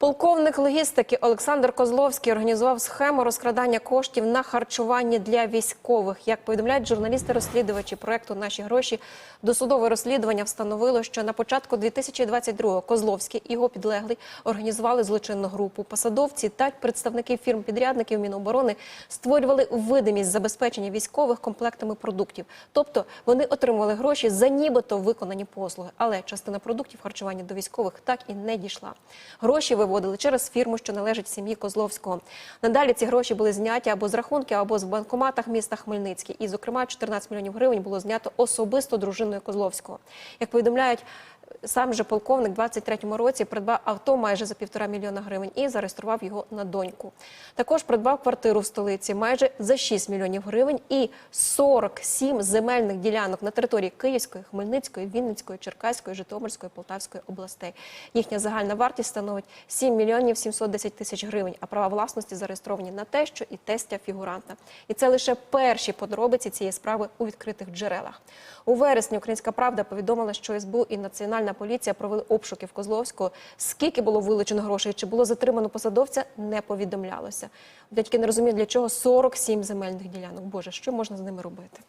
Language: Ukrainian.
Полковник логістики Олександр Козловський організував схему розкрадання коштів на харчування для військових. Як повідомляють журналісти-розслідувачі проекту Наші гроші досудове розслідування встановило, що на початку 2022-го Козловський і його підлеглий організували злочинну групу. Посадовці та представники фірм-підрядників Міноборони створювали видимість забезпечення військових комплектами продуктів. Тобто вони отримували гроші за нібито виконані послуги. Але частина продуктів харчування до військових так і не дійшла. Гроші виводили через фірму, що належить сім'ї Козловського. Надалі ці гроші були зняті або з рахунки, або з банкоматах міста Хмельницький. І, зокрема, 14 мільйонів гривень було знято особисто дружиною Козловського. Як повідомляють. Сам же полковник в 23-му році придбав авто майже за півтора мільйона гривень і зареєстрував його на доньку. Також придбав квартиру в столиці майже за 6 мільйонів гривень і 47 земельних ділянок на території Київської, Хмельницької, Вінницької, Черкаської, Житомирської, Полтавської областей. Їхня загальна вартість становить 7 мільйонів 710 тисяч гривень, а права власності зареєстровані на те, що і тестя фігуранта. І це лише перші подробиці цієї справи у відкритих джерелах. У вересні Українська правда повідомила, що СБУ і Національна поліція провели обшуки в Козловського. Скільки було вилучено грошей, чи було затримано посадовця, не повідомлялося. Тільки не розумію, для чого 47 земельних ділянок. Боже, що можна з ними робити?